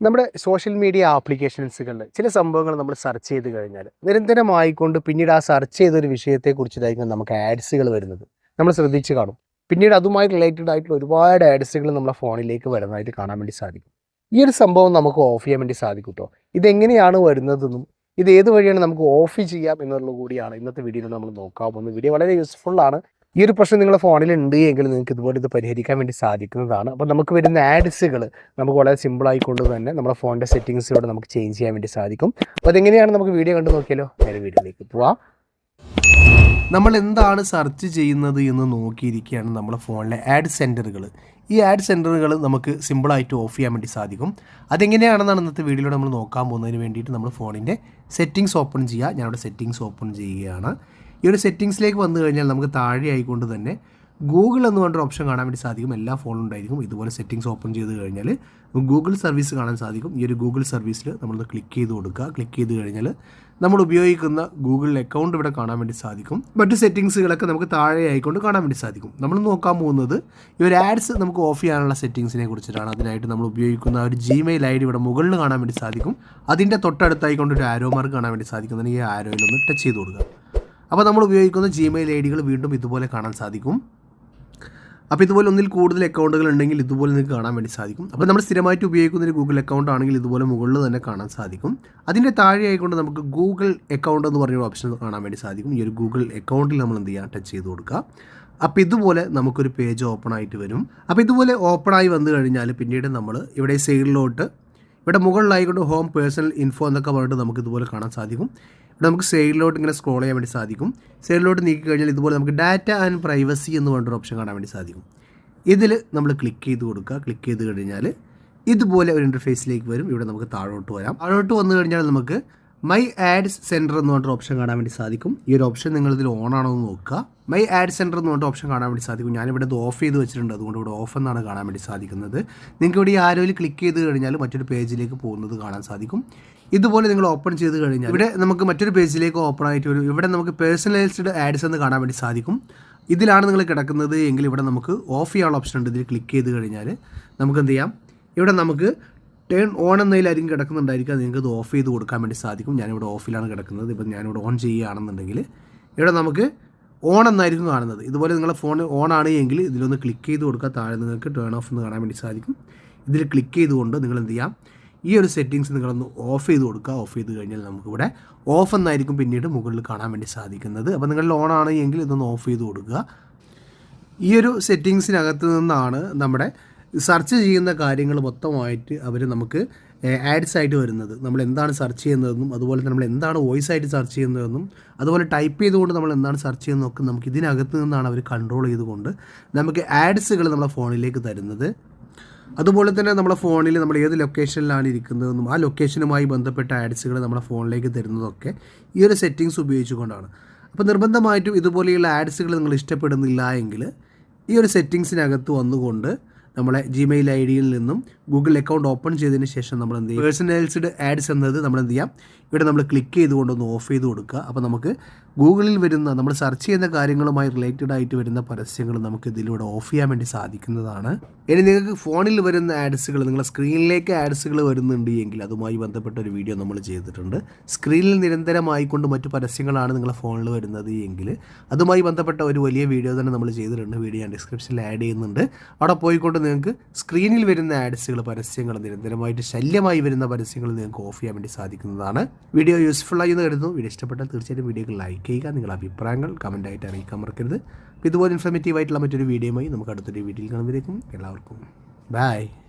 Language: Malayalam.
നമ്മുടെ സോഷ്യൽ മീഡിയ ആപ്ലിക്കേഷൻസുകളിൽ ചില സംഭവങ്ങൾ നമ്മൾ സെർച്ച് ചെയ്ത് കഴിഞ്ഞാൽ നിരന്തരമായിക്കൊണ്ട് പിന്നീട് ആ സെർച്ച് ചെയ്ത ഒരു വിഷയത്തെക്കുറിച്ചിട്ടായിരിക്കും നമുക്ക് ആഡ്സുകൾ വരുന്നത്. നമ്മൾ ശ്രദ്ധിച്ച് കാണും. പിന്നീട് അതുമായി റിലേറ്റഡ് ആയിട്ടുള്ള ഒരുപാട് ആഡ്സുകൾ നമ്മളെ ഫോണിലേക്ക് വരുന്നതായിട്ട് കാണാൻ വേണ്ടി സാധിക്കും. ഈ ഒരു സംഭവം നമുക്ക് ഓഫ് ചെയ്യാൻ വേണ്ടി സാധിക്കും കേട്ടോ ഇതെങ്ങനെയാണ് വരുന്നതെന്നും ഇത് ഏത് വഴിയാണ് നമുക്ക് ഓഫ് ചെയ്യാം എന്നുള്ളത് കൂടിയാണ് ഇന്നത്തെ വീഡിയോയിൽ നമ്മൾ നോക്കാൻ പോകുന്നത്. വീഡിയോ വളരെ യൂസ്ഫുൾ ആണ്. ഈ ഒരു പ്രശ്നം നിങ്ങളുടെ ഫോണിൽ ഉണ്ട് എങ്കിൽ നിങ്ങൾക്ക് ഇതുപോലെ ഇത് പരിഹരിക്കാൻ വേണ്ടി സാധിക്കുന്നതാണ്. അപ്പോൾ നമുക്ക് വരുന്ന ആഡ്സുകൾ നമുക്ക് വളരെ സിമ്പിൾ ആയിക്കൊണ്ട് തന്നെ നമ്മുടെ ഫോണിന്റെ സെറ്റിങ്സിലൂടെ നമുക്ക് ചേഞ്ച് ചെയ്യാൻ വേണ്ടി സാധിക്കും. അപ്പോൾ അതെങ്ങനെയാണ് നമുക്ക് വീഡിയോ കണ്ടു നോക്കിയാലോ? നേരെ വീഡിയോയിലേക്ക് പോവാം. നമ്മൾ എന്താണ് സെർച്ച് ചെയ്യുന്നത് എന്ന് നോക്കിയിരിക്കുകയാണ് നമ്മുടെ ഫോണിലെ ആഡ് സെന്ററുകൾ ഈ ആഡ് സെന്ററുകൾ നമുക്ക് സിമ്പിളായിട്ട് ഓഫ് ചെയ്യാൻ വേണ്ടി സാധിക്കും. അതെങ്ങനെയാണെന്നാണ് ഇന്നത്തെ വീഡിയോയിലൂടെ നമ്മൾ നോക്കാൻ പോകുന്നതിന് വേണ്ടിയിട്ട് നമ്മൾ ഫോണിന്റെ സെറ്റിങ്സ് ഓപ്പൺ ചെയ്യുക. ഞാനിവിടെ സെറ്റിങ്സ് ഓപ്പൺ ചെയ്യുകയാണ്. ഈ ഒരു സെറ്റിങ്സിലേക്ക് വന്നു കഴിഞ്ഞാൽ നമുക്ക് താഴെ ആയിക്കൊണ്ട് തന്നെ ഗൂഗിൾ എന്ന് പറഞ്ഞൊരു ഓപ്ഷൻ കാണാൻ വേണ്ടി സാധിക്കും. എല്ലാ ഫോണും ഉണ്ടായിരിക്കും. ഇതുപോലെ സെറ്റിങ്സ് ഓപ്പൺ ചെയ്ത് കഴിഞ്ഞാൽ ഗൂഗിൾ സർവീസ് കാണാൻ സാധിക്കും. ഈ ഒരു ഗൂഗിൾ സർവീസിൽ നമ്മൾ ക്ലിക്ക് ചെയ്ത് കൊടുക്കുക. ക്ലിക്ക് ചെയ്ത് കഴിഞ്ഞാൽ നമ്മൾ ഉപയോഗിക്കുന്ന ഗൂഗിൾ അക്കൗണ്ട് ഇവിടെ കാണാൻ വേണ്ടി സാധിക്കും. മറ്റ് സെറ്റിങ്സുകളൊക്കെ നമുക്ക് താഴെ ആയിക്കൊണ്ട് കാണാൻ വേണ്ടി സാധിക്കും. നമ്മൾ നോക്കാൻ പോകുന്നത് ഈ ഒരു ആഡ്സ് നമുക്ക് ഓഫ് ചെയ്യാനുള്ള സെറ്റിങ്സിനെ കുറിച്ചിട്ടാണ്. അതിനായിട്ട് നമ്മൾ ഉപയോഗിക്കുന്ന ഒരു ജിമെയിൽ ഐ ഡി ഇവിടെ മുകളിൽ കാണാൻ വേണ്ടി സാധിക്കും. അതിന്റെ തൊട്ടടുത്തായിക്കൊണ്ട് ഒരു ആരോ മാർക്ക് കാണാൻ വേണ്ടി സാധിക്കുന്നതിന് ഈ ആരോയിൽ ഒന്ന് ടച്ച് ചെയ്ത് കൊടുക്കുക. അപ്പോൾ നമ്മൾ ഉപയോഗിക്കുന്ന ജിമെയിൽ ഐ ഡികൾ വീണ്ടും ഇതുപോലെ കാണാൻ സാധിക്കും. അപ്പോൾ ഇതുപോലെ ഒന്നിൽ കൂടുതൽ അക്കൗണ്ടുകൾ ഉണ്ടെങ്കിൽ ഇതുപോലെ നിങ്ങൾക്ക് കാണാൻ വേണ്ടി സാധിക്കും. അപ്പോൾ നമ്മൾ സ്ഥിരമായിട്ട് ഉപയോഗിക്കുന്ന ഒരു ഗൂഗിൾ അക്കൗണ്ട് ആണെങ്കിൽ ഇതുപോലെ മുകളിൽ തന്നെ കാണാൻ സാധിക്കും. അതിന്റെ താഴെ ആയിക്കൊണ്ട് നമുക്ക് ഗൂഗിൾ അക്കൗണ്ട് എന്ന് പറഞ്ഞൊരു ഓപ്ഷൻ കാണാൻ വേണ്ടി സാധിക്കും. ഈ ഒരു ഗൂഗിൾ അക്കൗണ്ടിൽ നമ്മൾ എന്ത് ചെയ്യുക ടച്ച് ചെയ്ത് കൊടുക്കുക. അപ്പോൾ ഇതുപോലെ നമുക്കൊരു പേജ് ഓപ്പൺ ആയിട്ട് വരും. അപ്പോൾ ഇതുപോലെ ഓപ്പൺ ആയി വന്നു കഴിഞ്ഞാൽ പിന്നീട് നമ്മൾ ഇവിടെ സൈഡിലോട്ട് ഇവിടെ മുകളിലായിക്കൊണ്ട് ഹോം പേഴ്സണൽ ഇൻഫോ എന്നൊക്കെ പറഞ്ഞിട്ട് നമുക്ക് ഇതുപോലെ കാണാൻ സാധിക്കും. ഇവിടെ നമുക്ക് സൈഡിലോട്ട് ഇങ്ങനെ സ്ക്രോൾ ചെയ്യാൻ വേണ്ടി സാധിക്കും. സൈഡിലോട്ട് നീക്കി കഴിഞ്ഞാൽ ഇതുപോലെ നമുക്ക് ഡാറ്റ ആൻഡ് പ്രൈവസി എന്ന് പറഞ്ഞൊരു ഓപ്ഷൻ കാണാൻ വേണ്ടി സാധിക്കും. ഇതിൽ നമ്മൾ ക്ലിക്ക് ചെയ്ത് കൊടുക്കുക. ക്ലിക്ക് ചെയ്ത് കഴിഞ്ഞാൽ ഇതുപോലെ ഒരു ഇന്റർഫേസിലേക്ക് വരും. ഇവിടെ നമുക്ക് താഴോട്ട് വരാം. താഴോട്ട് വന്നു കഴിഞ്ഞാൽ നമുക്ക് മൈ ആഡ്സ് സെന്റർ എന്ന് പറഞ്ഞ ഓപ്ഷൻ കാണാൻ വേണ്ടി സാധിക്കും. ഈ ഒരു ഓപ്ഷൻ നിങ്ങൾ ഇതിൽ ഓൺ ആണോ എന്ന് നോക്കുക. മൈ ആഡ് സെന്റർ എന്ന് പറഞ്ഞ ഓപ്ഷൻ കാണാൻ വേണ്ടി സാധിക്കും. ഞാനിവിടെ ഇത് ഓഫ് ചെയ്ത് വെച്ചിട്ടുണ്ട്. അതുകൊണ്ട് ഇവിടെ ഓഫ് എന്നാണ് കാണാൻ വേണ്ടി സാധിക്കുന്നത്. നിങ്ങൾക്ക് ഇവിടെ ഈ ആരോയിൽ ക്ലിക്ക് ചെയ്ത് കഴിഞ്ഞാൽ മറ്റൊരു പേജിലേക്ക് പോകുന്നത് കാണാൻ സാധിക്കും. ഇതുപോലെ നിങ്ങൾ ഓപ്പൺ ചെയ്ത് കഴിഞ്ഞാൽ ഇവിടെ നമുക്ക് മറ്റൊരു പേജിലേക്ക് ഓപ്പൺ ആയിട്ട് വരും ഇവിടെ നമുക്ക് പേഴ്സണലൈസ്ഡ് ആഡ്സ് എന്ന് കാണാൻ വേണ്ടി സാധിക്കും. ഇതിലാണ് നിങ്ങൾ കിടക്കുന്നത്. എങ്കിൽ ഇവിടെ നമുക്ക് ഓഫ് ചെയ്യാനുള്ള ഓപ്ഷൻ ഉണ്ട്. ഇതിൽ ക്ലിക്ക് ചെയ്ത് കഴിഞ്ഞാൽ നമുക്ക് എന്ത് ചെയ്യാം? ഇവിടെ നമുക്ക് ടേൺ ഓൺ എന്നതിലായിരിക്കും കിടക്കുന്നുണ്ടായിരിക്കും. നിങ്ങൾക്ക് ഇത് ഓഫ് ചെയ്ത് കൊടുക്കാൻ വേണ്ടി സാധിക്കും. ഞാനിവിടെ ഓഫിലാണ് കിടക്കുന്നത്. ഇപ്പം ഞാനിവിടെ ഓൺ ചെയ്യുകയാണെന്നുണ്ടെങ്കിൽ ഇവിടെ നമുക്ക് ഓൺ എന്നായിരിക്കും കാണുന്നത്. ഇതുപോലെ നിങ്ങളുടെ ഫോൺ ഓൺ ആണ് എങ്കിൽ ഇതിലൊന്ന് ക്ലിക്ക് ചെയ്ത് കൊടുക്കുക. താഴെ നിങ്ങൾക്ക് ടേൺ ഓഫ് എന്ന് കാണാൻ വേണ്ടി സാധിക്കും. ഇതിൽ ക്ലിക്ക് ചെയ്തുകൊണ്ട് നിങ്ങൾ എന്ത് ചെയ്യാം? ഈ ഒരു സെറ്റിങ്സ് നിങ്ങളൊന്ന് ഓഫ് ചെയ്ത് കൊടുക്കുക. ഓഫ് ചെയ്ത് കഴിഞ്ഞാൽ നമുക്കിവിടെ ഓഫ് എന്നായിരിക്കും പിന്നീട് മുകളിൽ കാണാൻ വേണ്ടി സാധിക്കുന്നത്. അപ്പോൾ നിങ്ങൾ ഓൺ ആണ് എങ്കിൽ ഇതൊന്ന് ഓഫ് ചെയ്ത് കൊടുക്കുക. ഈ ഒരു സെറ്റിങ്സിനകത്ത് നിന്നാണ് നമ്മുടെ സെർച്ച് ചെയ്യുന്ന കാര്യങ്ങൾ മൊത്തമായിട്ട് അവർ നമുക്ക് ആഡ്സ് ആയിട്ട് വരുന്നത്. നമ്മൾ എന്താണ് സെർച്ച് ചെയ്യുന്നതെന്നും അതുപോലെ തന്നെ നമ്മൾ എന്താണ് വോയിസ് ആയിട്ട് സെർച്ച് ചെയ്യുന്നതെന്നും അതുപോലെ ടൈപ്പ് ചെയ്തുകൊണ്ട് നമ്മൾ എന്താണ് സെർച്ച് ചെയ്യുന്നതൊക്കെ നമുക്ക് ഇതിനകത്ത് നിന്നാണ് അവർ കൺട്രോൾ ചെയ്തുകൊണ്ട് നമുക്ക് ആഡ്സുകൾ നമ്മളെ ഫോണിലേക്ക് തരുന്നത്. അതുപോലെ തന്നെ നമ്മുടെ ഫോണിൽ നമ്മൾ ഏത് ലൊക്കേഷനിലാണ് ഇരിക്കുന്നതെന്നും ആ ലൊക്കേഷനുമായി ബന്ധപ്പെട്ട ആഡ്സുകൾ നമ്മുടെ ഫോണിലേക്ക് തരുന്നതൊക്കെ ഈ ഒരു സെറ്റിങ്സ് ഉപയോഗിച്ചുകൊണ്ടാണ്. അപ്പോൾ നിർബന്ധമായിട്ടും ഇതുപോലെയുള്ള ആഡ്സുകൾ നിങ്ങൾ ഇഷ്ടപ്പെടുന്നില്ല എങ്കിൽ ഈ ഒരു സെറ്റിങ്സിനകത്ത് വന്നുകൊണ്ട് നമ്മളെ ജിമെയിൽ ഐ ഡിയിൽ നിന്നും ഗൂഗിൾ അക്കൗണ്ട് ഓപ്പൺ ചെയ്തതിന് ശേഷം നമ്മൾ എന്ത് ചെയ്യും? പേഴ്സണലൈസ്ഡ് ആഡ്സ് എന്നത് നമ്മൾ എന്ത് ചെയ്യാം? ഇവിടെ നമ്മൾ ക്ലിക്ക് ചെയ്തുകൊണ്ടൊന്ന് ഓഫ് ചെയ്ത് കൊടുക്കുക. അപ്പോൾ നമുക്ക് ഗൂഗിളിൽ വരുന്ന നമ്മൾ സെർച്ച് ചെയ്യുന്ന കാര്യങ്ങളുമായി റിലേറ്റഡ് ആയിട്ട് വരുന്ന പരസ്യങ്ങൾ നമുക്ക് ഇതിലൂടെ ഓഫ് ചെയ്യാൻ വേണ്ടി സാധിക്കുന്നതാണ്. ഇനി നിങ്ങൾക്ക് ഫോണിൽ വരുന്ന ആഡ്സുകൾ നിങ്ങളുടെ സ്ക്രീനിലേക്ക് ആഡ്സുകൾ വരുന്നുണ്ട് എങ്കിൽ അതുമായി ബന്ധപ്പെട്ട ഒരു വീഡിയോ നമ്മൾ ചെയ്തിട്ടുണ്ട്. സ്ക്രീനിൽ നിരന്തരമായിക്കൊണ്ട് മറ്റു പരസ്യങ്ങളാണ് നിങ്ങളുടെ ഫോണിൽ വരുന്നത് എങ്കിൽ അതുമായി ബന്ധപ്പെട്ട ഒരു വലിയ വീഡിയോ തന്നെ നമ്മൾ ചെയ്തിട്ടുണ്ട്. വീഡിയോ ഞാൻ ഡിസ്ക്രിപ്ഷനിൽ ആഡ് ചെയ്യുന്നുണ്ട്. അവിടെ പോയിക്കൊണ്ട് നിങ്ങൾക്ക് സ്ക്രീനിൽ വരുന്ന ആഡ്സുകൾ പരസ്യങ്ങൾ നിരന്തരമായിട്ട് ശല്യമായി വരുന്ന പരസ്യങ്ങൾ നിങ്ങൾക്ക് ഓഫ് ചെയ്യാൻ വേണ്ടി സാധിക്കുന്നതാണ്. വീഡിയോ യൂസ്ഫുൾ ആയി എന്ന് കരുതുന്നു. വീഡിയോ ഇഷ്ടപ്പെട്ടാൽ തീർച്ചയായിട്ടും വീഡിയോകൾ ലൈക്ക് ചെയ്യുക. നിങ്ങളുടെ അഭിപ്രായങ്ങൾ കമന്റായിട്ട് അറിയിക്കാൻ മറക്കരുത്. ഇതുപോലെ ഇൻഫർമേറ്റീവ് ആയിട്ടുള്ള മറ്റൊരു വീഡിയോയുമായി നമുക്ക് അടുത്തൊരു വീഡിയോയിൽ കാണുമ്പോഴേക്കും എല്ലാവർക്കും. ബൈ